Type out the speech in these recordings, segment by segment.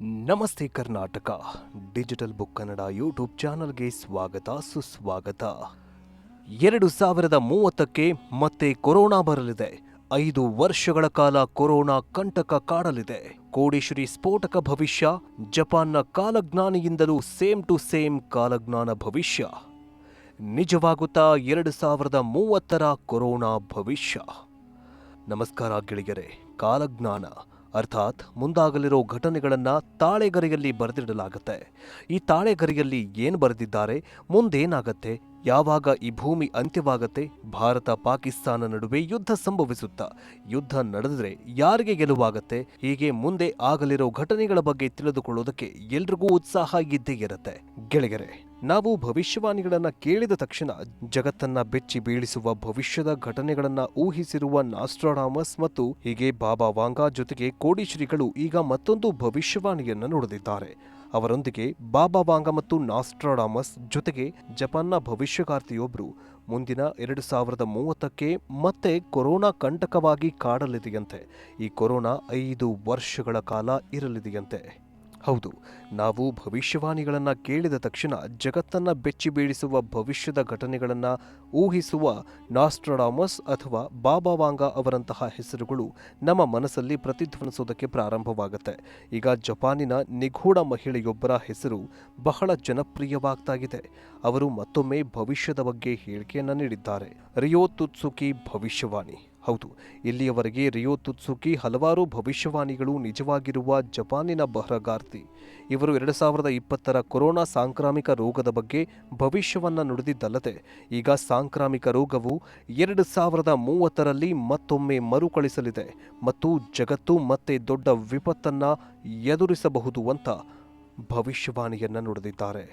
ನಮಸ್ತೆ Karnataka. Digital book Kannada YouTube ಚಾನಲ್ಗೆ ಸ್ವಾಗತ, ಸುಸ್ವಾಗತ. ಎರಡು ಸಾವಿರದ ಮೂವತ್ತಕ್ಕೆ ಮತ್ತೆ ಕೊರೋನಾ ಬರಲಿದೆ. ಐದು ವರ್ಷಗಳ ಕಾಲ ಕೊರೋನಾ ಕಂಟಕ ಕಾಡಲಿದೆ. ಕೋಡೇಶ್ವರಿ ಸ್ಫೋಟಕ ಭವಿಷ್ಯ, ಜಪಾನ್ನ ಕಾಲಜ್ಞಾನಿಯಿಂದಲೂ ಸೇಮ್ ಟು ಸೇಮ್ ಕಾಲಜ್ಞಾನ ಭವಿಷ್ಯ. ನಿಜವಾಗುತ್ತಾ ಎರಡು ಸಾವಿರದ ಮೂವತ್ತರ ಕೊರೋನಾ ಭವಿಷ್ಯ. ನಮಸ್ಕಾರ ಗೆಳೆಯರೆ, ಕಾಲಜ್ಞಾನ. ಅರ್ಥಾತ್ ಮುಂದಾಗಲಿರೋ ಘಟನೆಗಳನ್ನು ತಾಳೆಗರಿಯಲ್ಲಿ ಬರೆದಿಡಲಾಗುತ್ತೆ. ಈ ತಾಳೆಗರಿಯಲ್ಲಿ ಏನು ಬರೆದಿದ್ದಾರೆ, ಮುಂದೇನಾಗತ್ತೆ, ಯಾವಾಗ ಈ ಭೂಮಿ ಅಂತ್ಯವಾಗತ್ತೆ, ಭಾರತ ಪಾಕಿಸ್ತಾನ ನಡುವೆ ಯುದ್ಧ ಸಂಭವಿಸುತ್ತಾ, ಯುದ್ಧ ನಡೆದರೆ ಯಾರಿಗೆ ಗೆಲುವಾಗತ್ತೆ, ಹೀಗೆ ಮುಂದೆ ಆಗಲಿರೋ ಘಟನೆಗಳ ಬಗ್ಗೆ ತಿಳಿದುಕೊಳ್ಳೋದಕ್ಕೆ ಎಲ್ರಿಗೂ ಉತ್ಸಾಹ ಇದ್ದೇ ಇರುತ್ತೆ. ಗೆಳೆಯರೆ ನಾವು ಭವಿಷ್ಯವಾಣಿಗಳನ್ನು ಕೇಳಿದ ತಕ್ಷಣ ಜಗತ್ತನ್ನ ಬೆಚ್ಚಿ ಬೀಳಿಸುವ ಭವಿಷ್ಯದ ಘಟನೆಗಳನ್ನು ಊಹಿಸಿರುವ ನಾಸ್ಟ್ರಾಡಾಮಸ್ ಮತ್ತು ಹೀಗೆ ಬಾಬಾ ವಾಂಗಾ ಜೊತೆಗೆ ಕೋಡಿಶ್ರೀಗಳು ಈಗ ಮತ್ತೊಂದು ಭವಿಷ್ಯವಾಣಿಯನ್ನು ನೋಡಲಿದ್ದಾರೆ ಅವರೊಂದಿಗೆ ಬಾಬಾ ವಾಂಗಾ ಮತ್ತು ನಾಸ್ಟ್ರಾಡಾಮಸ್ ಜೊತೆಗೆ ಜಪಾನ್ನ ಭವಿಷ್ಯಕಾರ್ತಿಯೊಬ್ಬರು ಮುಂದಿನ ಎರಡು ಸಾವಿರದ ಮೂವತ್ತಕ್ಕೆ ಮತ್ತೆ ಕೊರೋನಾ ಕಂಟಕವಾಗಿ ಕಾಡಲಿದೆಯಂತೆ. ಈ ಕೊರೋನಾ ಐದು ವರ್ಷಗಳ ಕಾಲ ಇರಲಿದೆಯಂತೆ. ಹೌದು, ನಾವು ಭವಿಷ್ಯವಾಣಿಗಳನ್ನು ಕೇಳಿದ ತಕ್ಷಣ ಜಗತ್ತನ್ನು ಬೆಚ್ಚಿ ಬೀಳಿಸುವ ಭವಿಷ್ಯದ ಘಟನೆಗಳನ್ನು ಊಹಿಸುವ ನಾಸ್ಟ್ರಡಾಮಸ್ ಅಥವಾ ಬಾಬಾ ವಾಂಗ ಅವರಂತಹ ಹೆಸರುಗಳು ನಮ್ಮ ಮನಸ್ಸಲ್ಲಿ ಪ್ರತಿಧ್ವನಿಸೋದಕ್ಕೆ ಪ್ರಾರಂಭವಾಗುತ್ತೆ. ಈಗ ಜಪಾನಿನ ನಿಗೂಢ ಮಹಿಳೆಯೊಬ್ಬರ ಹೆಸರು ಬಹಳ ಜನಪ್ರಿಯವಾಗ್ತಾಗಿದೆ. ಅವರು ಮತ್ತೊಮ್ಮೆ ಭವಿಷ್ಯದ ಬಗ್ಗೆ ಹೇಳಿಕೆಯನ್ನು ನೀಡಿದ್ದಾರೆ. ರಿಯೋ ತುತ್ಸುಕಿ ಭವಿಷ್ಯವಾಣಿ. ಹೌದು, ಇಲ್ಲಿಯವರೆಗೆ ರಿಯೋ ತುತ್ಸುಕಿ ಹಲವಾರು ಭವಿಷ್ಯವಾಣಿಗಳು ನಿಜವಾಗಿರುವ ಜಪಾನಿನ ಬರಹಗಾರ್ತಿ ಇವರು ಎರಡು ಸಾವಿರದ ಇಪ್ಪತ್ತರ ಕೊರೋನಾ ಸಾಂಕ್ರಾಮಿಕ ರೋಗದ ಬಗ್ಗೆ ಭವಿಷ್ಯವನ್ನು ನುಡಿದಿದ್ದಲ್ಲದೆ, ಈಗ ಸಾಂಕ್ರಾಮಿಕ ರೋಗವು ಎರಡು ಸಾವಿರದ ಮೂವತ್ತರಲ್ಲಿ ಮತ್ತೊಮ್ಮೆ ಮರುಕಳಿಸಲಿದೆ ಮತ್ತು ಜಗತ್ತು ಮತ್ತೆ ದೊಡ್ಡ ವಿಪತ್ತನ್ನು ಎದುರಿಸಬಹುದು ಅಂತ ಭವಿಷ್ಯವಾಣಿಯನ್ನು ನುಡಿದಿದ್ದಾರೆ.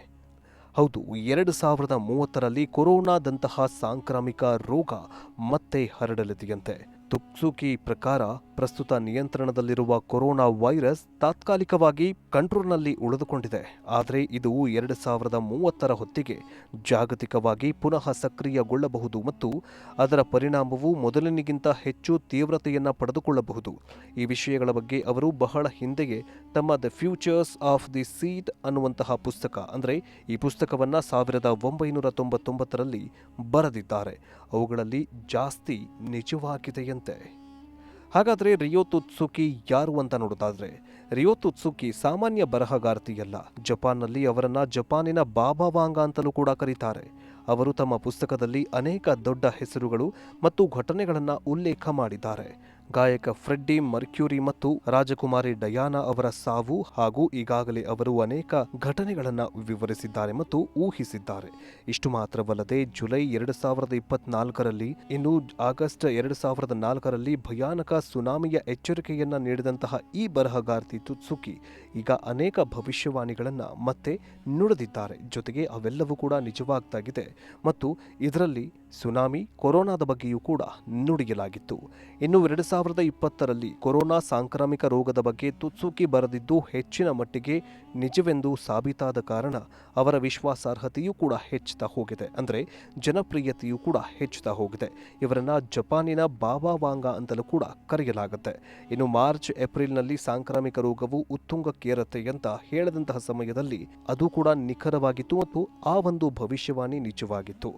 ಹೌದು ಎರಡು ಸಾವಿರದ ಮೂವತ್ತರಲ್ಲಿ ಕೊರೋನಾದಂತಹ ಸಾಂಕ್ರಾಮಿಕ ರೋಗ ಮತ್ತೆ ಹರಡಲಿದೆಯಂತೆ. ತುಕ್ಸುಕಿ ಪ್ರಕಾರ ಪ್ರಸ್ತುತ ನಿಯಂತ್ರಣದಲ್ಲಿರುವ ಕೊರೋನಾ ವೈರಸ್ ತಾತ್ಕಾಲಿಕವಾಗಿ ಕಂಟ್ರೋಲ್ನಲ್ಲಿ ಉಳಿದುಕೊಂಡಿದೆ. ಆದರೆ ಇದು ಎರಡು ಸಾವಿರದ ಮೂವತ್ತರ ಹೊತ್ತಿಗೆ ಜಾಗತಿಕವಾಗಿ ಪುನಃ ಸಕ್ರಿಯಗೊಳ್ಳಬಹುದು ಮತ್ತು ಅದರ ಪರಿಣಾಮವು ಮೊದಲಿನಿಗಿಂತ ಹೆಚ್ಚು ತೀವ್ರತೆಯನ್ನು ಪಡೆದುಕೊಳ್ಳಬಹುದು. ಈ ವಿಷಯಗಳ ಬಗ್ಗೆ ಅವರು ಬಹಳ ಹಿಂದೆಯೇ ತಮ್ಮ the futures of the seat ಅನ್ನುವಂತಹ ಪುಸ್ತಕ, ಅಂದರೆ ಈ ಪುಸ್ತಕವನ್ನು ಸಾವಿರದ ಒಂಬೈನೂರ ತೊಂಬತ್ತೊಂಬತ್ತರಲ್ಲಿ ಬರೆದಿದ್ದಾರೆ. ಅವುಗಳಲ್ಲಿ ಜಾಸ್ತಿ ನಿಜವಾಗಿದೆಯಂತೆ. ಹಾಗಾದರೆ ರಿಯೋ ತುತ್ಸುಕಿ ಯಾರು ಅಂತ ನೋಡೋದಾದ್ರೆ, ರಿಯೋ ತುತ್ಸುಕಿ ಸಾಮಾನ್ಯ ಬರಹಗಾರ್ತಿಯಲ್ಲ. ಜಪಾನ್ನಲ್ಲಿ ಅವರನ್ನು ಜಪಾನಿನ ಬಾಬಾ ವಾಂಗ ಅಂತಲೂ ಕೂಡ ಕರೀತಾರೆ. ಅವರು ತಮ್ಮ ಪುಸ್ತಕದಲ್ಲಿ ಅನೇಕ ದೊಡ್ಡ ಹೆಸರುಗಳು ಮತ್ತು ಘಟನೆಗಳನ್ನು ಉಲ್ಲೇಖ ಮಾಡಿದ್ದಾರೆ. ಗಾಯಕ ಫ್ರೆಡ್ಡಿ ಮರ್ಕ್ಯೂರಿ ಮತ್ತು ರಾಜಕುಮಾರಿ ಡಯಾನಾ ಅವರ ಸಾವು ಹಾಗೂ ಈಗಾಗಲೇ ಅವರು ಅನೇಕ ಘಟನೆಗಳನ್ನು ವಿವರಿಸಿದ್ದಾರೆ ಮತ್ತು ಊಹಿಸಿದ್ದಾರೆ. ಇಷ್ಟು ಮಾತ್ರವಲ್ಲದೆ ಜುಲೈ ಎರಡು ಸಾವಿರದ ಇಪ್ಪತ್ನಾಲ್ಕರಲ್ಲಿ ಇನ್ನು ಆಗಸ್ಟ್ ಎರಡು ಸಾವಿರದ ನಾಲ್ಕರಲ್ಲಿ ಭಯಾನಕ ಸುನಾಮಿಯ ಎಚ್ಚರಿಕೆಯನ್ನ ನೀಡಿದಂತಹ ಈ ಬರಹಗಾರ್ತಿ ತುತ್ಸುಕಿ ಈಗ ಅನೇಕ ಭವಿಷ್ಯವಾಣಿಗಳನ್ನು ಮತ್ತೆ ನುಡಿದಿದ್ದಾರೆ. ಜೊತೆಗೆ ಅವೆಲ್ಲವೂ ಕೂಡ ನಿಜವಾಗ್ತಾಗಿದೆ ಮತ್ತು ಇದರಲ್ಲಿ ಸುನಾಮಿ ಕೊರೋನಾದ ಬಗ್ಗೆಯೂ ಕೂಡ ನುಡಿಯಲಾಗಿತ್ತು. ಇನ್ನು ಎರಡು ಸಾವಿರದ ಇಪ್ಪತ್ತರಲ್ಲಿ ಕೊರೋನಾ ಸಾಂಕ್ರಾಮಿಕ ರೋಗದ ಬಗ್ಗೆ ತುತ್ಸುಕಿ ಬರೆದಿದ್ದು ಹೆಚ್ಚಿನ ಮಟ್ಟಿಗೆ ನಿಜವೆಂದು ಸಾಬೀತಾದ ಕಾರಣ ಅವರ ವಿಶ್ವಾಸಾರ್ಹತೆಯೂ ಕೂಡ ಹೆಚ್ಚುತ್ತಾ ಹೋಗಿದೆ. ಅಂದರೆ ಜನಪ್ರಿಯತೆಯೂ ಕೂಡ ಹೆಚ್ಚುತ್ತಾ ಹೋಗಿದೆ. ಇವರನ್ನ ಜಪಾನಿನ ಬಾಬಾ ವಾಂಗ ಅಂತಲೂ ಕೂಡ ಕರೆಯಲಾಗುತ್ತೆ. ಇನ್ನು ಮಾರ್ಚ್, ಏಪ್ರಿಲ್ನಲ್ಲಿ ಸಾಂಕ್ರಾಮಿಕ ರೋಗವು ಉತ್ತುಂಗಕ್ಕೇರತ್ತೆ ಅಂತ ಹೇಳದಂತಹ ಸಮಯದಲ್ಲಿ ಅದು ಕೂಡ ನಿಖರವಾಗಿತ್ತು ಮತ್ತು ಆ ಒಂದು ಭವಿಷ್ಯವಾಣಿ ನಿಜವಾಗಿತ್ತು.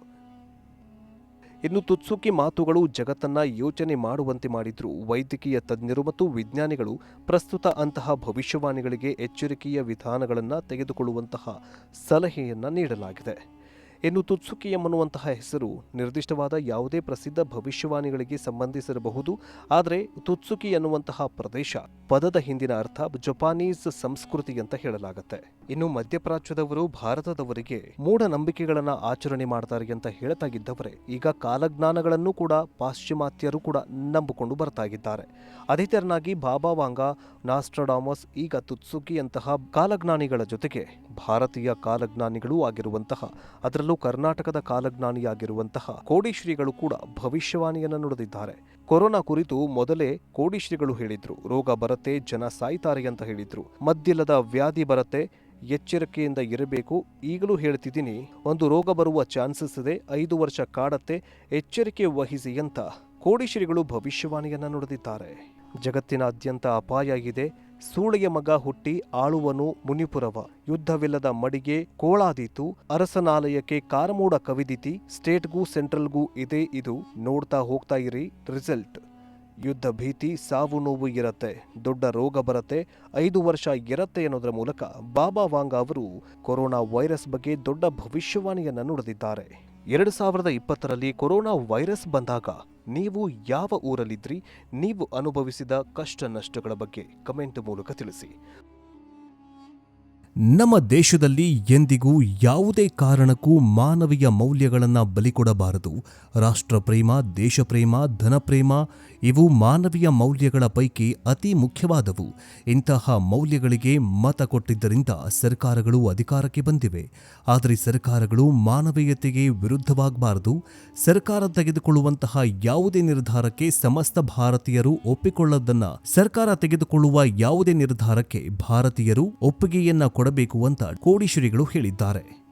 ಇನ್ನು ತುತ್ಸುಕಿ ಮಾತುಗಳು ಜಗತ್ತನ್ನ ಯೋಚನೆ ಮಾಡುವಂತೆ ಮಾಡಿದ್ರು. ವೈದ್ಯಕೀಯ ತಜ್ಞರು ಮತ್ತು ವಿಜ್ಞಾನಿಗಳು ಪ್ರಸ್ತುತ ಅಂತಹ ಭವಿಷ್ಯವಾಣಿಗಳಿಗೆ ಎಚ್ಚರಿಕೆಯ ವಿಧಾನಗಳನ್ನು ತೆಗೆದುಕೊಳ್ಳುವಂತಹ ಸಲಹೆಯನ್ನು ನೀಡಲಾಗಿದೆ. ಇನ್ನು ತುತ್ಸುಕಿ ಎಂಬನ್ನುವಂತಹ ಹೆಸರು ನಿರ್ದಿಷ್ಟವಾದ ಯಾವುದೇ ಪ್ರಸಿದ್ಧ ಭವಿಷ್ಯವಾಣಿಗಳಿಗೆ ಸಂಬಂಧಿಸಿರಬಹುದು. ಆದರೆ ತುತ್ಸುಕಿ ಎನ್ನುವಂತಹ ಪ್ರದೇಶ ಪದದ ಹಿಂದಿನ ಅರ್ಥ ಜಪಾನೀಸ್ ಸಂಸ್ಕೃತಿ ಅಂತ ಹೇಳಲಾಗುತ್ತೆ. ಇನ್ನು ಮಧ್ಯಪ್ರಾಚ್ಯದವರು ಭಾರತದವರಿಗೆ ಮೂಢನಂಬಿಕೆಗಳನ್ನ ಆಚರಣೆ ಮಾಡ್ತಾರೆ ಅಂತ ಹೇಳತಾಗಿದ್ದವರೇ ಈಗ ಕಾಲಜ್ಞಾನಗಳನ್ನು ಕೂಡ ಪಾಶ್ಚಿಮಾತ್ಯರು ಕೂಡ ನಂಬಿಕೊಂಡು ಬರ್ತಾಗಿದ್ದಾರೆ. ಅದೇ ತೆರನಾಗಿ ಬಾಬಾ ವಾಂಗ, ನಾಸ್ಟ್ರಡಾಮಸ್, ಈಗ ತುತ್ಸುಕಿಯಂತಹ ಕಾಲಜ್ಞಾನಿಗಳ ಜೊತೆಗೆ ಭಾರತೀಯ ಕಾಲಜ್ಞಾನಿಗಳೂ ಆಗಿರುವಂತಹ, ಅದರಲ್ಲೂ ಕರ್ನಾಟಕದ ಕಾಲಜ್ಞಾನಿಯಾಗಿರುವಂತಹ ಕೋಡಿಶ್ರೀಗಳು ಕೂಡ ಭವಿಷ್ಯವಾಣಿಯನ್ನು ನುಡಿದಿದ್ದಾರೆ. ಕೊರೋನಾ ಕುರಿತು ಮೊದಲೇ ಕೋಡಿಶ್ರೀಗಳು ಹೇಳಿದ್ರು. ರೋಗ ಬರತ್ತೆ, ಜನ ಸಾಯ್ತಾರೆ ಅಂತ ಹೇಳಿದ್ರು. ಮದ್ದಿಲ್ಲದ ವ್ಯಾಧಿ ಬರತ್ತೆ, ಎಚ್ಚರಿಕೆಯಿಂದ ಇರಬೇಕು, ಈಗಲೂ ಹೇಳ್ತಿದ್ದೀನಿ, ಒಂದು ರೋಗ ಬರುವ ಚಾನ್ಸಸ್ ಇದೆ, ಐದು ವರ್ಷ ಕಾಡತ್ತೆ, ಎಚ್ಚರಿಕೆ ವಹಿಸಿ ಅಂತ ಕೋಡಿಶ್ರೀಗಳು ಭವಿಷ್ಯವಾಣಿಯನ್ನ ನುಡಿದಿದ್ದಾರೆ. ಜಗತ್ತಿನಾದ್ಯಂತ ಅಪಾಯ ಇದೆ ಸೂಳೆಯ ಮಗ ಹುಟ್ಟಿ ಆಳುವನು ಮುನಿಪುರವ. ಯುದ್ಧವಿಲ್ಲದ ಮಡಿಗೆ ಕೋಳಾದೀತು. ಅರಸನಾಲಯಕ್ಕೆ ಕಾರಮೋಡ ಕವಿದಿತಿ. ಸ್ಟೇಟ್ಗೂ ಸೆಂಟ್ರಲ್ಗೂ ಇದೆ ಇದು. ನೋಡ್ತಾ ಹೋಗ್ತಾ ಇರಿ. ರಿಸಲ್ಟ್. ಯುದ್ಧ ಭೀತಿ, ಸಾವು ನೋವು ಇರತ್ತೆ. ದೊಡ್ಡ ರೋಗ ಬರತ್ತೆ. ಐದು ವರ್ಷ ಇರತ್ತೆ ಅನ್ನೋದರ ಮೂಲಕ ಬಾಬಾ ವಾಂಗ ಅವರು ಕೊರೋನಾ ವೈರಸ್ ಬಗ್ಗೆ ದೊಡ್ಡ ಭವಿಷ್ಯವಾಣಿಯನ್ನು ನುಡಿದಿದ್ದಾರೆ. ಎರಡು ಸಾವಿರದ ಇಪ್ಪತ್ತರಲ್ಲಿ ಕೊರೋನಾ ವೈರಸ್ ಬಂದಾಗ ನೀವು ಯಾವ ಊರಲ್ಲಿದ್ರಿ, ನೀವು ಅನುಭವಿಸಿದ ಕಷ್ಟ ನಷ್ಟಗಳ ಬಗ್ಗೆ ಕಮೆಂಟ್ ಮೂಲಕ ತಿಳಿಸಿ. ನಮ್ಮ ದೇಶದಲ್ಲಿ ಎಂದಿಗೂ ಯಾವುದೇ ಕಾರಣಕ್ಕೂ ಮಾನವೀಯ ಮೌಲ್ಯಗಳನ್ನು ಬಲಿಕೊಡಬಾರದು ರಾಷ್ಟ್ರಪ್ರೇಮ, ದೇಶಪ್ರೇಮ, ಧನಪ್ರೇಮ ಇವು ಮಾನವೀಯ ಮೌಲ್ಯಗಳ ಪೈಕಿ ಅತಿ ಮುಖ್ಯವಾದವು. ಇಂತಹ ಮೌಲ್ಯಗಳಿಗೆ ಮತ ಕೊಟ್ಟಿದ್ದರಿಂದ ಸರ್ಕಾರಗಳು ಅಧಿಕಾರಕ್ಕೆ ಬಂದಿವೆ. ಆದರೆ ಸರ್ಕಾರಗಳು ಮಾನವೀಯತೆಗೆ ವಿರುದ್ಧವಾಗಬಾರದು. ಸರ್ಕಾರ ತೆಗೆದುಕೊಳ್ಳುವಂತಹ ಯಾವುದೇ ನಿರ್ಧಾರಕ್ಕೆ ಸಮಸ್ತ ಭಾರತೀಯರು ಒಪ್ಪಿಕೊಳ್ಳದನ್ನ ಸರ್ಕಾರ ತೆಗೆದುಕೊಳ್ಳುವ ಯಾವುದೇ ನಿರ್ಧಾರಕ್ಕೆ ಭಾರತೀಯರು ಒಪ್ಪಿಗೆಯನ್ನ ಕೊಡಬೇಕು ಅಂತ ಕೋಡಿಶ್ರೀಗಳು ಹೇಳಿದ್ದಾರೆ.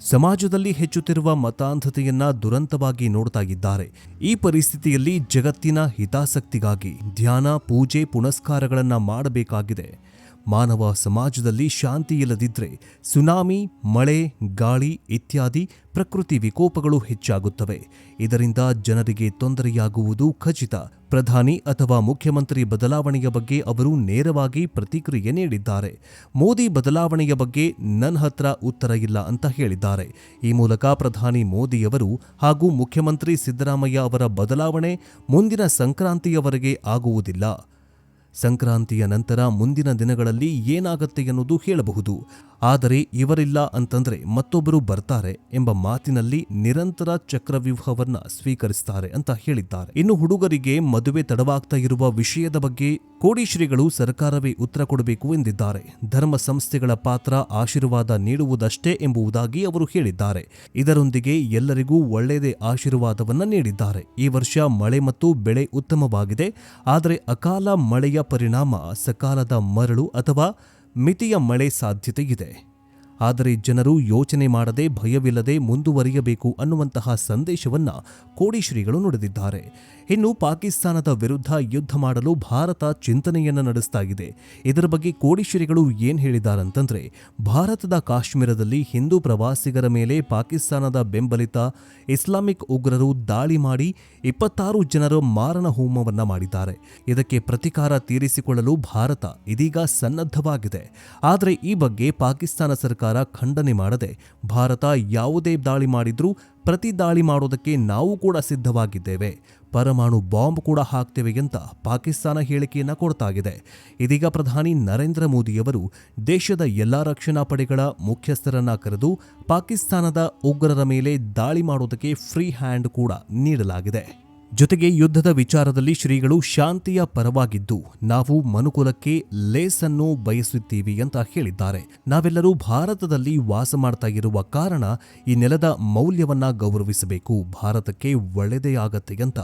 ಸಮಾಜದಲ್ಲಿ ಹೆಚ್ಚುತ್ತಿರುವ ಮತಾಂಧತೆಯನ್ನ ದುರಂತವಾಗಿ ನೋಡ್ತಾ ಇದ್ದಾರೆ ಈ ಪರಿಸ್ಥಿತಿಯಲ್ಲಿ ಜಗತ್ತಿನ ಹಿತಾಸಕ್ತಿಗಾಗಿ ಧ್ಯಾನ ಪೂಜೆ ಪುನಸ್ಕಾರಗಳನ್ನ ಮಾಡಬೇಕಾಗಿದೆ. ಮಾನವ ಸಮಾಜದಲ್ಲಿ ಶಾಂತಿ ಇಲ್ಲದಿದ್ದರೆ ಸುನಾಮಿ, ಮಳೆ, ಗಾಳಿ ಇತ್ಯಾದಿ ಪ್ರಕೃತಿ ವಿಕೋಪಗಳು ಹೆಚ್ಚಾಗುತ್ತವೆ. ಇದರಿಂದ ಜನರಿಗೆ ತೊಂದರೆಯಾಗುವುದು ಖಚಿತ. ಪ್ರಧಾನಿ ಅಥವಾ ಮುಖ್ಯಮಂತ್ರಿ ಬದಲಾವಣೆಯ ಬಗ್ಗೆ ಅವರು ನೇರವಾಗಿ ಪ್ರತಿಕ್ರಿಯೆ ನೀಡಿದ್ದಾರೆ. ಮೋದಿ ಬದಲಾವಣೆಯ ಬಗ್ಗೆ ನನ್ನ ಹತ್ರ ಉತ್ತರ ಇಲ್ಲ ಅಂತ ಹೇಳಿದ್ದಾರೆ. ಈ ಮೂಲಕ ಪ್ರಧಾನಿ ಮೋದಿಯವರು ಹಾಗೂ ಮುಖ್ಯಮಂತ್ರಿ ಸಿದ್ದರಾಮಯ್ಯ ಅವರ ಬದಲಾವಣೆ ಮುಂದಿನ ಸಂಕ್ರಾಂತಿಯವರೆಗೆ ಆಗುವುದಿಲ್ಲ. ಸಂಕ್ರಾಂತಿಯ ನಂತರ ಮುಂದಿನ ದಿನಗಳಲ್ಲಿ ಏನಾಗತ್ತೆ ಎನ್ನುವುದು ಹೇಳಬಹುದು. ಆದರೆ ಇವರಿಲ್ಲ ಅಂತಂದ್ರೆ ಮತ್ತೊಬ್ಬರು ಬರ್ತಾರೆ ಎಂಬ ಮಾತಿನಲ್ಲಿ ನಿರಂತರ ಚಕ್ರವ್ಯೂಹವನ್ನ ಸ್ವೀಕರಿಸ್ತಾರೆ ಅಂತ ಹೇಳಿದ್ದಾರೆ. ಇನ್ನು ಹುಡುಗರಿಗೆ ಮದುವೆ ತಡವಾಗ್ತಾ ಇರುವ ವಿಷಯದ ಬಗ್ಗೆ ಕೋಡಿಶ್ರೀಗಳು ಸರ್ಕಾರವೇ ಉತ್ತರ ಕೊಡಬೇಕು ಎಂದಿದ್ದಾರೆ. ಧರ್ಮ ಸಂಸ್ಥೆಗಳ ಪಾತ್ರ ಆಶೀರ್ವಾದ ನೀಡುವುದಷ್ಟೇ ಎಂಬುದಾಗಿ ಅವರು ಹೇಳಿದ್ದಾರೆ. ಇದರೊಂದಿಗೆ ಎಲ್ಲರಿಗೂ ಒಳ್ಳೆಯದೇ ಆಶೀರ್ವಾದವನ್ನ ನೀಡಿದ್ದಾರೆ. ಈ ವರ್ಷ ಮಳೆ ಮತ್ತು ಬೆಳೆ ಉತ್ತಮವಾಗಿದೆ. ಆದರೆ ಅಕಾಲ ಮಳೆಯ ಪರಿಣಾಮ ಸಕಾಲದ ಮರಳು ಅಥವಾ ಮಿತಿಯ ಮಳೆ ಸಾಧ್ಯತೆ ಇದೆ ಆದರೆ ಜನರು ಯೋಚನೆ ಮಾಡದೆ ಭಯವಿಲ್ಲದೆ ಮುಂದುವರಿಯಬೇಕು ಅನ್ನುವಂತಹ ಸಂದೇಶವನ್ನ ಕೋಡಿಶ್ರೀಗಳು ನುಡಿದಿದ್ದಾರೆ. ಇನ್ನು ಪಾಕಿಸ್ತಾನದ ವಿರುದ್ಧ ಯುದ್ಧ ಮಾಡಲು ಭಾರತ ಚಿಂತನೆಯನ್ನ ನಡೆಸ್ತಾ ಇದೆ ಇದರ ಬಗ್ಗೆ ಕೋಡಿಶ್ರೀಗಳು ಏನು ಹೇಳಿದಾರಂತಂದ್ರೆ, ಭಾರತದ ಕಾಶ್ಮೀರದಲ್ಲಿ ಹಿಂದೂ ಪ್ರವಾಸಿಗರ ಮೇಲೆ ಪಾಕಿಸ್ತಾನದ ಬೆಂಬಲಿತ ಇಸ್ಲಾಮಿಕ್ ಉಗ್ರರು ದಾಳಿ ಮಾಡಿ ಇಪ್ಪತ್ತಾರು ಜನರ ಮಾರಣ ಹೋಮವನ್ನು ಮಾಡಿದ್ದಾರೆ. ಇದಕ್ಕೆ ಪ್ರತಿಕಾರ ತೀರಿಸಿಕೊಳ್ಳಲು ಭಾರತ ಇದೀಗ ಸನ್ನದ್ಧವಾಗಿದೆ. ಆದರೆ ಈ ಬಗ್ಗೆ ಪಾಕಿಸ್ತಾನ ಸರ್ಕಾರ ಖಂಡನೆ ಮಾಡದೆ ಭಾರತ ಯಾವುದೇ ದಾಳಿ ಮಾಡಿದರೂ ಪ್ರತಿ ದಾಳಿ ಮಾಡೋದಕ್ಕೆ ನಾವು ಕೂಡ ಸಿದ್ಧವಾಗಿದ್ದೇವೆ. ಪರಮಾಣು ಬಾಂಬ್ ಕೂಡ ಹಾಕ್ತೇವೆ ಅಂತ ಪಾಕಿಸ್ತಾನ ಹೇಳಿಕೆಯನ್ನು ಕೊಡ್ತಾಗಿದೆ. ಇದೀಗ ಪ್ರಧಾನಿ ನರೇಂದ್ರ ಮೋದಿಯವರು ದೇಶದ ಎಲ್ಲ ರಕ್ಷಣಾ ಪಡೆಗಳ ಮುಖ್ಯಸ್ಥರನ್ನ ಕರೆದು ಪಾಕಿಸ್ತಾನದ ಉಗ್ರರ ಮೇಲೆ ದಾಳಿ ಮಾಡೋದಕ್ಕೆ ಫ್ರೀ ಹ್ಯಾಂಡ್ ಕೂಡ ನೀಡಲಾಗಿದೆ. ಜೊತೆಗೆ ಯುದ್ಧದ ವಿಚಾರದಲ್ಲಿ ಶ್ರೀಗಳು ಶಾಂತಿಯ ಪರವಾಗಿದ್ದು, ನಾವು ಮನುಕುಲಕ್ಕೆ ಲೇಸನ್ನು ಬಯಸುತ್ತೀವಿ ಅಂತ ಹೇಳಿದ್ದಾರೆ. ನಾವೆಲ್ಲರೂ ಭಾರತದಲ್ಲಿ ವಾಸ ಮಾಡ್ತಾ ಇರುವ ಕಾರಣ ಈ ನೆಲದ ಮೌಲ್ಯವನ್ನ ಗೌರವಿಸಬೇಕು, ಭಾರತಕ್ಕೆ ಒಳ್ಳೆಯದೇ ಆಗತ್ತೆ ಅಂತ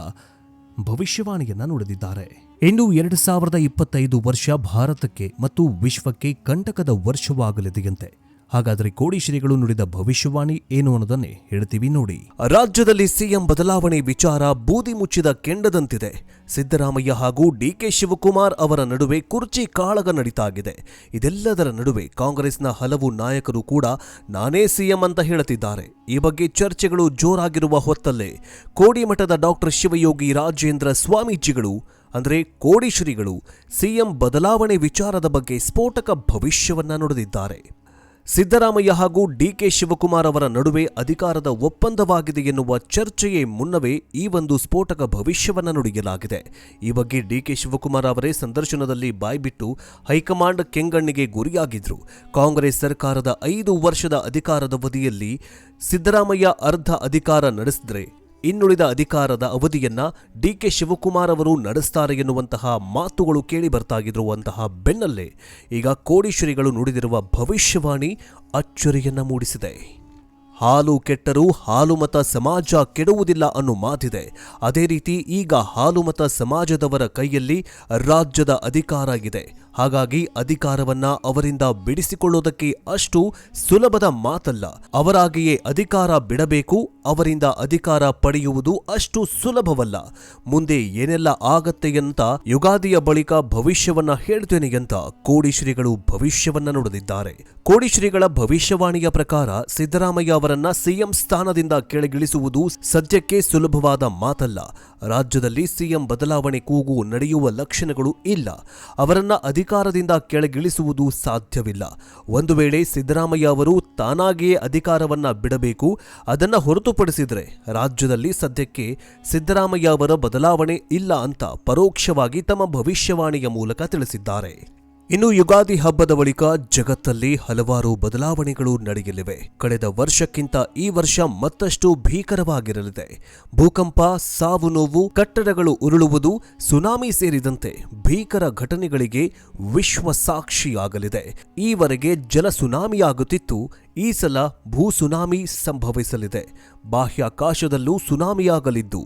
ಭವಿಷ್ಯವಾಣಿಯನ್ನ ನುಡಿದಿದ್ದಾರೆ. ಇನ್ನು ಎರಡು ಸಾವಿರದ ಇಪ್ಪತ್ತೈದು ವರ್ಷ ಭಾರತಕ್ಕೆ ಮತ್ತು ವಿಶ್ವಕ್ಕೆ ಕಂಟಕದ ವರ್ಷವಾಗಲಿದೆಯಂತೆ. ಹಾಗಾದರೆ ಕೋಡಿಶ್ರೀಗಳು ನುಡಿದ ಭವಿಷ್ಯವಾಣಿ ಏನು ಅನ್ನೋದನ್ನೇ ಹೇಳ್ತೀವಿ ನೋಡಿ. ರಾಜ್ಯದಲ್ಲಿ ಸಿಎಂ ಬದಲಾವಣೆ ವಿಚಾರ ಬೂದಿ ಮುಚ್ಚಿದ ಕೆಂಡದಂತಿದೆ. ಸಿದ್ದರಾಮಯ್ಯ ಹಾಗೂ ಡಿಕೆ ಶಿವಕುಮಾರ್ ಅವರ ನಡುವೆ ಕುರ್ಚಿ ಕಾಳಗ ನಡೀತಾಗಿದೆ. ಇದೆಲ್ಲದರ ನಡುವೆ ಕಾಂಗ್ರೆಸ್ನ ಹಲವು ನಾಯಕರು ಕೂಡ ನಾನೇ ಸಿಎಂ ಅಂತ ಹೇಳುತ್ತಿದ್ದಾರೆ ಈ ಬಗ್ಗೆ ಚರ್ಚೆಗಳು ಜೋರಾಗಿರುವ ಹೊತ್ತಲ್ಲೇ ಕೋಡಿಮಠದ ಡಾಕ್ಟರ್ ಶಿವಯೋಗಿ ರಾಜೇಂದ್ರ ಸ್ವಾಮೀಜಿಗಳು, ಅಂದರೆ ಕೋಡಿಶ್ರೀಗಳು ಸಿಎಂ ಬದಲಾವಣೆ ವಿಚಾರದ ಬಗ್ಗೆ ಸ್ಫೋಟಕ ಭವಿಷ್ಯವನ್ನ ನುಡಿದಿದ್ದಾರೆ. ಸಿದ್ದರಾಮಯ್ಯ ಹಾಗೂ ಡಿಕೆ ಶಿವಕುಮಾರ್ ಅವರ ನಡುವೆ ಅಧಿಕಾರದ ಒಪ್ಪಂದವಾಗಿದೆ ಎನ್ನುವ ಚರ್ಚೆಯೇ ಮುನ್ನವೇ ಈ ಒಂದು ಸ್ಫೋಟಕ ಭವಿಷ್ಯವನ್ನು ನುಡಿಯಲಾಗಿದೆ. ಈ ಬಗ್ಗೆ ಡಿಕೆ ಶಿವಕುಮಾರ್ ಅವರೇ ಸಂದರ್ಶನದಲ್ಲಿ ಬಾಯ್ಬಿಟ್ಟು ಹೈಕಮಾಂಡ್ ಕೆಂಗಣ್ಣಿಗೆ ಗುರಿಯಾಗಿದ್ರು. ಕಾಂಗ್ರೆಸ್ ಸರ್ಕಾರದ ಐದು ವರ್ಷದ ಅಧಿಕಾರದ ಅವಧಿಯಲ್ಲಿ ಸಿದ್ದರಾಮಯ್ಯ ಅರ್ಧ ಅಧಿಕಾರ ನಡೆಸಿದ್ರೆ ಇನ್ನುಳಿದ ಅಧಿಕಾರದ ಅವಧಿಯನ್ನ ಡಿಕೆ ಶಿವಕುಮಾರ್ ಅವರು ನಡೆಸ್ತಾರೆ ಎನ್ನುವಂತಹ ಮಾತುಗಳು ಕೇಳಿ ಬರ್ತಾ ಇರುವಂತಹ ಬೆನ್ನಲ್ಲೇ ಈಗ ಕೋಡೀಶ್ವರಿಗಳು ನುಡಿದಿರುವ ಭವಿಷ್ಯವಾಣಿ ಅಚ್ಚರಿಯನ್ನ ಮೂಡಿಸಿದೆ. ಹಾಲು ಕೆಟ್ಟರೂ ಹಾಲುಮತ ಸಮಾಜ ಕೆಡುವುದಿಲ್ಲ ಅನ್ನೋ ಮಾತಿದೆ. ಅದೇ ರೀತಿ ಈಗ ಹಾಲುಮತ ಸಮಾಜದವರ ಕೈಯಲ್ಲಿ ರಾಜ್ಯದ ಅಧಿಕಾರ ಇದೆ. ಹಾಗಾಗಿ ಅಧಿಕಾರವನ್ನ ಅವರಿಂದ ಬಿಡಿಸಿಕೊಳ್ಳೋದಕ್ಕೆ ಅಷ್ಟು ಸುಲಭದ ಮಾತಲ್ಲ. ಅವರಾಗಿಯೇ ಅಧಿಕಾರ ಬಿಡಬೇಕು, ಅವರಿಂದ ಅಧಿಕಾರ ಪಡೆಯುವುದು ಅಷ್ಟು ಸುಲಭವಲ್ಲ. ಮುಂದೆ ಏನೆಲ್ಲ ಆಗತ್ತೆ ಅಂತ ಯುಗಾದಿಯ ಬಳಿಕ ಭವಿಷ್ಯವನ್ನ ಹೇಳ್ತೇನೆ ಅಂತ ಕೋಡಿಶ್ರೀಗಳು ಭವಿಷ್ಯವನ್ನ ನುಡಿದಿದ್ದಾರೆ. ಕೋಡಿಶ್ರೀಗಳ ಭವಿಷ್ಯವಾಣಿಯ ಪ್ರಕಾರ ಸಿದ್ದರಾಮಯ್ಯ ಅವರನ್ನ ಸಿಎಂ ಸ್ಥಾನದಿಂದ ಕೆಳಗಿಳಿಸುವುದು ಸದ್ಯಕ್ಕೆ ಸುಲಭವಾದ ಮಾತಲ್ಲ. ರಾಜ್ಯದಲ್ಲಿ ಸಿಎಂ ಬದಲಾವಣೆ ಕೂಗು ನಡೆಯುವ ಲಕ್ಷಣಗಳು ಇಲ್ಲ. ಅವರನ್ನ ಅಧಿಕಾರದಿಂದ ಕೆಳಗಿಳಿಸುವುದು ಸಾಧ್ಯವಿಲ್ಲ. ಒಂದು ವೇಳೆ ಸಿದ್ದರಾಮಯ್ಯ ಅವರು ತಾನಾಗಿಯೇ ಅಧಿಕಾರವನ್ನ ಬಿಡಬೇಕು, ಅದನ್ನ ಹೊರತುಪಡಿಸಿದರೆ ರಾಜ್ಯದಲ್ಲಿ ಸದ್ಯಕ್ಕೆ ಸಿದ್ದರಾಮಯ್ಯ ಅವರ ಬದಲಾವಣೆ ಇಲ್ಲ ಅಂತ ಪರೋಕ್ಷವಾಗಿ ತಮ್ಮ ಭವಿಷ್ಯವಾಣಿಯ ಮೂಲಕ ತಿಳಿಸಿದ್ದಾರೆ. ಇನ್ನು ಯುಗಾದಿ ಹಬ್ಬದ ಬಳಿಕ ಜಗತ್ತಲ್ಲಿ ಹಲವಾರು ಬದಲಾವಣೆಗಳು ನಡೆಯಲಿವೆ. ಕಳೆದ ವರ್ಷಕ್ಕಿಂತ ಈ ವರ್ಷ ಮತ್ತಷ್ಟು ಭೀಕರವಾಗಿರಲಿದೆ. ಭೂಕಂಪ, ಸಾವು ನೋವು, ಕಟ್ಟಡಗಳು ಉರುಳುವುದು, ಸುನಾಮಿ ಸೇರಿದಂತೆ ಭೀಕರ ಘಟನೆಗಳಿಗೆ ವಿಶ್ವ ಸಾಕ್ಷಿಯಾಗಲಿದೆ ಈವರೆಗೆ ಜಲ ಸುನಾಮಿಯಾಗುತ್ತಿತ್ತು. ಈ ಸಲ ಭೂ ಸುನಾಮಿ ಸಂಭವಿಸಲಿದೆ. ಬಾಹ್ಯಾಕಾಶದಲ್ಲೂ ಸುನಾಮಿಯಾಗಲಿದ್ದು,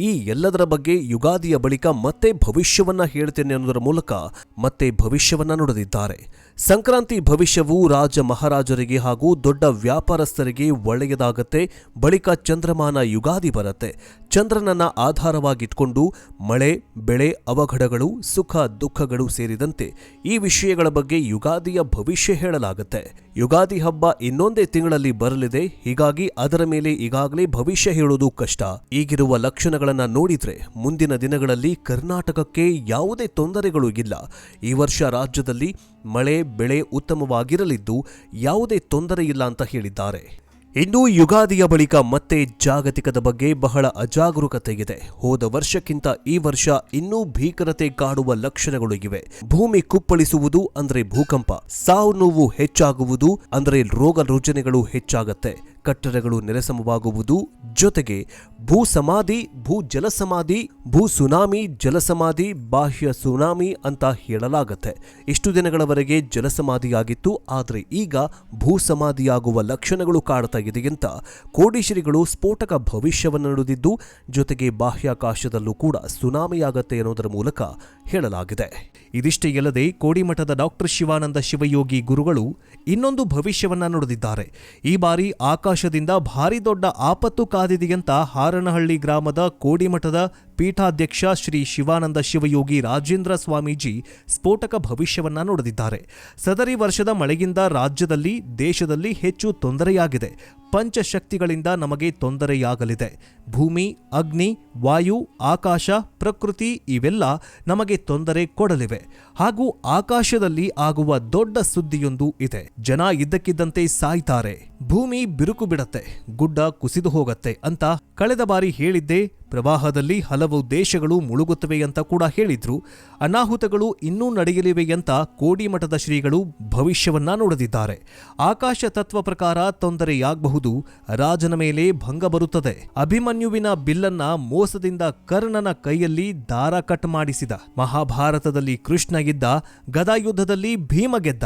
ಈ ಎಲ್ಲದರ ಬಗ್ಗೆ ಯುಗಾದಿಯ ಬಳಿಕ ಮತ್ತೆ ಭವಿಷ್ಯವನ್ನ ಹೇಳ್ತೇನೆ ಅನ್ನೋದರ ಮೂಲಕ ಮತ್ತೆ ಭವಿಷ್ಯವನ್ನ ನುಡಿದಿದ್ದಾರೆ. ಸಂಕ್ರಾಂತಿ ಭವಿಷ್ಯವು ರಾಜ ಮಹಾರಾಜರಿಗೆ ಹಾಗೂ ದೊಡ್ಡ ವ್ಯಾಪಾರಸ್ಥರಿಗೆ ಒಳ್ಳೆಯದಾಗತ್ತೆ, ಬಳಿಕ ಚಂದ್ರಮಾನ ಯುಗಾದಿ ಬರುತ್ತೆ. ಚಂದ್ರನನ್ನ ಆಧಾರವಾಗಿಟ್ಕೊಂಡು ಮಳೆ, ಬೆಳೆ, ಅವಘಡಗಳು, ಸುಖ, ದುಃಖಗಳು ಸೇರಿದಂತೆ ಈ ವಿಷಯಗಳ ಬಗ್ಗೆ ಯುಗಾದಿಯ ಭವಿಷ್ಯ ಹೇಳಲಾಗುತ್ತೆ. ಯುಗಾದಿ ಹಬ್ಬ ಇನ್ನೊಂದೇ ತಿಂಗಳಲ್ಲಿ ಬರಲಿದೆ, ಹೀಗಾಗಿ ಅದರ ಮೇಲೆ ಈಗಾಗಲೇ ಭವಿಷ್ಯ ಹೇಳೋದು ಕಷ್ಟ. ಈಗಿರುವ ಲಕ್ಷಣಗಳನ್ನು ನೋಡಿದ್ರೆ ಮುಂದಿನ ದಿನಗಳಲ್ಲಿ ಕರ್ನಾಟಕಕ್ಕೆ ಯಾವುದೇ ತೊಂದರೆಗಳು ಇಲ್ಲ. ಈ ವರ್ಷ ರಾಜ್ಯದಲ್ಲಿ ಮಳೆ, ಬೆಳೆ ಉತ್ತಮವಾಗಿರಲಿದ್ದು ಯಾವುದೇ ತೊಂದರೆ ಇಲ್ಲ ಅಂತ ಹೇಳಿದ್ದಾರೆ. ಇನ್ನು ಯುಗಾದಿಯ ಬಳಿಕ ಮತ್ತೆ ಜಾಗತಿಕದ ಬಗ್ಗೆ ಬಹಳ ಅಜಾಗರೂಕತೆ ಇದೆ ಹೋದ ವರ್ಷಕ್ಕಿಂತ ಈ ವರ್ಷ ಇನ್ನೂ ಭೀಕರತೆ ಕಾಡುವ ಲಕ್ಷಣಗಳು ಇವೆ. ಭೂಮಿ ಕುಪ್ಪಳಿಸುವುದು ಅಂದ್ರೆ ಭೂಕಂಪ, ಸಾವು ನೋವು ಹೆಚ್ಚಾಗುವುದು ಅಂದ್ರೆ ರೋಗ ರುಜಿನಗಳು ಹೆಚ್ಚಾಗತ್ತೆ. ಕಟ್ಟಡಗಳು ನೆಲಸಮವಾಗುವುದು ಜೊತೆಗೆ ಭೂ ಸಮಾಧಿ ಭೂ ಜಲಸಮಾಧಿ ಭೂ ಸುನಾಮಿ ಜಲಸಮಾಧಿ ಬಾಹ್ಯ ಸುನಾಮಿ ಅಂತ ಹೇಳಲಾಗುತ್ತೆ. ಇಷ್ಟು ದಿನಗಳವರೆಗೆ ಜಲಸಮಾಧಿಯಾಗಿತ್ತು, ಆದರೆ ಈಗ ಭೂ ಸಮಾಧಿಯಾಗುವ ಲಕ್ಷಣಗಳು ಕಾಡ್ತಾ ಇದೆ ಅಂತ ಕೋಡಿಶ್ರೀಗಳು ಸ್ಫೋಟಕ ಭವಿಷ್ಯವನ್ನು ನುಡಿದಿದ್ದು, ಜೊತೆಗೆ ಬಾಹ್ಯಾಕಾಶದಲ್ಲೂ ಕೂಡ ಸುನಾಮಿಯಾಗತ್ತೆ ಅನ್ನೋದರ ಮೂಲಕ ಹೇಳಲಾಗಿದೆ. ಇದಿಷ್ಟೇ ಅಲ್ಲದೆ ಕೋಡಿಮಠದ ಡಾಕ್ಟರ್ ಶಿವಾನಂದ ಶಿವಯೋಗಿ ಗುರುಗಳು ಇನ್ನೊಂದು ಭವಿಷ್ಯವನ್ನ ನುಡಿದಿದ್ದಾರೆ. ಈ ಬಾರಿ ಆಕಾಶದಿಂದ ಭಾರಿ ದೊಡ್ಡ ಆಪತ್ತು ಕಾದಿದೆಯಂತ ಹಾರನಹಳ್ಳಿ ಗ್ರಾಮದ ಕೋಡಿಮಠದ ಪೀಠಾಧ್ಯಕ್ಷ ಶ್ರೀ ಶಿವಾನಂದ ಶಿವಯೋಗಿ ರಾಜೇಂದ್ರ ಸ್ವಾಮೀಜಿ ಸ್ಫೋಟಕ ಭವಿಷ್ಯವನ್ನ ನುಡಿದಿದ್ದಾರೆ. ಸದರಿ ವರ್ಷದ ಮಳೆಯಿಂದ ರಾಜ್ಯದಲ್ಲಿ, ದೇಶದಲ್ಲಿ ಹೆಚ್ಚು ತೊಂದರೆಯಾಗಿದೆ. ಪಂಚಶಕ್ತಿಗಳಿಂದ ನಮಗೆ ತೊಂದರೆಯಾಗಲಿದೆ. ಭೂಮಿ, ಅಗ್ನಿ, ವಾಯು, ಆಕಾಶ, ಪ್ರಕೃತಿ ಇವೆಲ್ಲ ನಮಗೆ ತೊಂದರೆ ಕೊಡಲಿವೆ. ಹಾಗೂ ಆಕಾಶದಲ್ಲಿ ಆಗುವ ದೊಡ್ಡ ಸುದ್ದಿಯೊಂದು ಇದೆ. ಜನ ಇದ್ದಕ್ಕಿದ್ದಂತೆ ಸಾಯ್ತಾರೆ. ಭೂಮಿ ಬಿರುಕು ಬಿಡತ್ತೆ. ಗುಡ್ಡ ಕುಸಿದು ಹೋಗತ್ತೆ ಅಂತ ಕಳೆದ ಬಾರಿ ಹೇಳಿದ್ದೆ ಪ್ರವಾಹದಲ್ಲಿ ಹಲವು ದೇಶಗಳು ಮುಳುಗುತ್ತವೆ ಅಂತ ಕೂಡ ಹೇಳಿದ್ರು. ಅನಾಹುತಗಳು ಇನ್ನೂ ನಡೆಯಲಿವೆ ಅಂತ ಕೋಡಿಮಠದ ಶ್ರೀಗಳು ಭವಿಷ್ಯವನ್ನ ನೋಡದಿದ್ದಾರೆ. ಆಕಾಶ ತತ್ವ ಪ್ರಕಾರ ತೊಂದರೆಯಾಗಬಹುದು, ರಾಜನ ಮೇಲೆ ಭಂಗ ಬರುತ್ತದೆ. ಅಭಿಮನ್ಯುವಿನ ಬಿಲ್ಲನ್ನ ಮೋಸದಿಂದ ಕರ್ಣನ ಕೈಯಲ್ಲಿ ದಾರ ಕಟ್ ಮಾಡಿಸಿದ. ಮಹಾಭಾರತದಲ್ಲಿ ಕೃಷ್ಣ ಗೆದ್ದ ಗದಾಯುದ್ಧದಲ್ಲಿ ಭೀಮ ಗೆದ್ದ.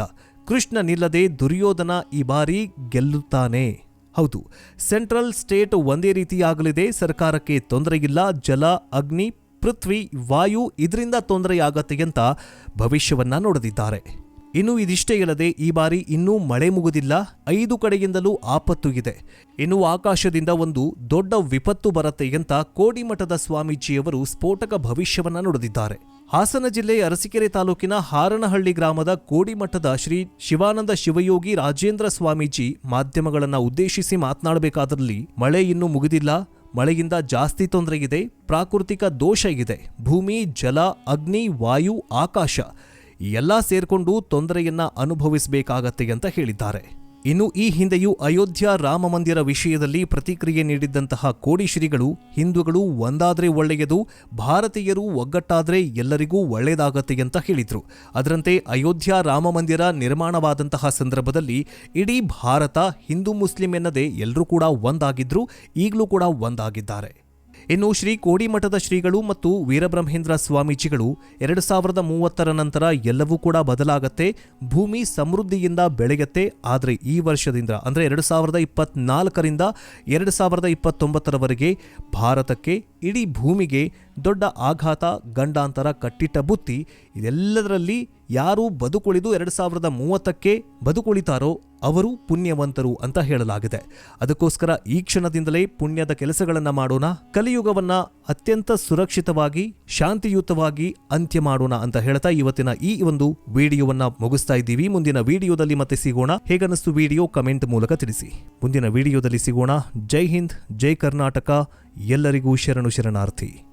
ಕೃಷ್ಣ ನಿಲ್ಲದೆ ದುರ್ಯೋಧನ ಈ ಬಾರಿ ಗೆಲ್ಲುತ್ತಾನೆ. ಹೌದು, ಸೆಂಟ್ರಲ್ ಸ್ಟೇಟ್ ಒಂದೇ ರೀತಿಯಾಗಲಿದೆ, ಸರ್ಕಾರಕ್ಕೆ ತೊಂದರೆಯಿಲ್ಲ, ಜಲ, ಅಗ್ನಿ, ಪೃಥ್ವಿ, ವಾಯು, ಇದರಿಂದ ತೊಂದರೆಯಾಗತ್ತೆ ಅಂತ ಭವಿಷ್ಯವನ್ನ ನೋಡದಿದ್ದಾರೆ. ಇನ್ನು ಇದಿಷ್ಟೇ ಇಲ್ಲದೆ ಈ ಬಾರಿ ಇನ್ನೂ ಮಳೆ ಮುಗುದಿಲ್ಲ, ಐದು ಕಡೆಯಿಂದಲೂ ಆಪತ್ತು ಇದೆ ಇನ್ನು ಆಕಾಶದಿಂದ ಒಂದು ದೊಡ್ಡ ವಿಪತ್ತು ಬರತ್ತೆ ಅಂತ ಕೋಡಿಮಠದ ಸ್ವಾಮೀಜಿಯವರು ಸ್ಫೋಟಕ ಭವಿಷ್ಯವನ್ನ ನುಡಿದಿದ್ದಾರೆ. ಹಾಸನ ಜಿಲ್ಲೆ ಅರಸೀಕೆರೆ ತಾಲೂಕಿನ ಹಾರನಹಳ್ಳಿ ಗ್ರಾಮದ ಕೋಡಿಮಠದ ಶ್ರೀ ಶಿವಾನಂದ ಶಿವಯೋಗಿ ರಾಜೇಂದ್ರ ಸ್ವಾಮೀಜಿ ಮಾಧ್ಯಮಗಳನ್ನ ಉದ್ದೇಶಿಸಿ ಮಾತನಾಡಬೇಕಾದಲ್ಲಿ ಮಳೆ ಇನ್ನೂ ಮುಗಿದಿಲ್ಲ, ಮಳೆಯಿಂದ ಜಾಸ್ತಿ ತೊಂದರೆ ಇದೆ, ಪ್ರಾಕೃತಿಕ ದೋಷ ಇದೆ. ಭೂಮಿ, ಜಲ, ಅಗ್ನಿ, ವಾಯು, ಆಕಾಶ ಎಲ್ಲ ಸೇರ್ಕೊಂಡು ತೊಂದರೆಯನ್ನ ಅನುಭವಿಸಬೇಕಾಗತ್ತೆ ಅಂತ ಹೇಳಿದ್ದಾರೆ. ಇನ್ನು ಈ ಹಿಂದೆಯೂ ಅಯೋಧ್ಯ ರಾಮ ಮಂದಿರ ವಿಷಯದಲ್ಲಿ ಪ್ರತಿಕ್ರಿಯೆ ನೀಡಿದ್ದಂತಹ ಕೋಡಿಶ್ರೀಗಳು ಹಿಂದೂಗಳು ಒಂದಾದ್ರೆ ಒಳ್ಳೆಯದು, ಭಾರತೀಯರು ಒಗ್ಗಟ್ಟಾದ್ರೆ ಎಲ್ಲರಿಗೂ ಒಳ್ಳೆಯದಾಗತ್ತೆ ಅಂತ ಹೇಳಿದ್ರು. ಅದರಂತೆ ಅಯೋಧ್ಯ ರಾಮ ಮಂದಿರ ನಿರ್ಮಾಣವಾದಂತಹ ಸಂದರ್ಭದಲ್ಲಿ ಇಡೀ ಭಾರತ ಹಿಂದೂ ಮುಸ್ಲಿಂ ಎನ್ನದೇ ಎಲ್ಲರೂ ಕೂಡ ಒಂದಾಗಿದ್ರು, ಈಗಲೂ ಕೂಡ ಒಂದಾಗಿದ್ದಾರೆ. ಇನ್ನು ಶ್ರೀ ಕೋಡಿಮಠದ ಶ್ರೀಗಳು ಮತ್ತು ವೀರಬ್ರಹ್ಮೇಂದ್ರ ಸ್ವಾಮೀಜಿಗಳು ಎರಡು ಸಾವಿರದ ಮೂವತ್ತರ ನಂತರ ಎಲ್ಲವೂ ಕೂಡ ಬದಲಾಗತ್ತೆ, ಭೂಮಿ ಸಮೃದ್ಧಿಯಿಂದ ಬೆಳೆಯತ್ತೆ. ಆದರೆ ಈ ವರ್ಷದಿಂದ, ಅಂದರೆ ಎರಡು ಸಾವಿರದ ಇಪ್ಪತ್ನಾಲ್ಕರಿಂದ ಎರಡು ಸಾವಿರದ ಇಪ್ಪತ್ತೊಂಬತ್ತರವರೆಗೆ ಭಾರತಕ್ಕೆ, ಇಡೀ ಭೂಮಿಗೆ ದೊಡ್ಡ ಆಘಾತ, ಗಂಡಾಂತರ, ಕಟ್ಟಿಟ್ಟ ಬುತ್ತಿ ಇದೆಲ್ಲದರಲ್ಲಿ ಯಾರು ಬದುಕುಳಿದು ಎರಡು ಸಾವಿರದ ಮೂವತ್ತಕ್ಕೆ ಬದುಕುಳಿತಾರೋ ಅವರು ಪುಣ್ಯವಂತರು ಅಂತ ಹೇಳಲಾಗಿದೆ. ಅದಕ್ಕೋಸ್ಕರ ಈ ಕ್ಷಣದಿಂದಲೇ ಪುಣ್ಯದ ಕೆಲಸಗಳನ್ನು ಮಾಡೋಣ, ಕಲಿಯುಗವನ್ನು ಅತ್ಯಂತ ಸುರಕ್ಷಿತವಾಗಿ, ಶಾಂತಿಯುತವಾಗಿ ಅಂತ್ಯ ಮಾಡೋಣ ಅಂತ ಹೇಳ್ತಾ ಇವತ್ತಿನ ಈ ಒಂದು ವಿಡಿಯೋವನ್ನು ಮುಗಿಸ್ತಾ ಇದ್ದೀವಿ. ಮುಂದಿನ ವಿಡಿಯೋದಲ್ಲಿ ಮತ್ತೆ ಸಿಗೋಣ. ಹೇಗನ್ನಿಸ್ತು ವಿಡಿಯೋ ಕಮೆಂಟ್ ಮೂಲಕ ತಿಳಿಸಿ. ಮುಂದಿನ ವಿಡಿಯೋದಲ್ಲಿ ಸಿಗೋಣ. ಜೈ ಹಿಂದ್, ಜೈ ಕರ್ನಾಟಕ. ಎಲ್ಲರಿಗೂ ಶರಣು ಶರಣಾರ್ಥಿ.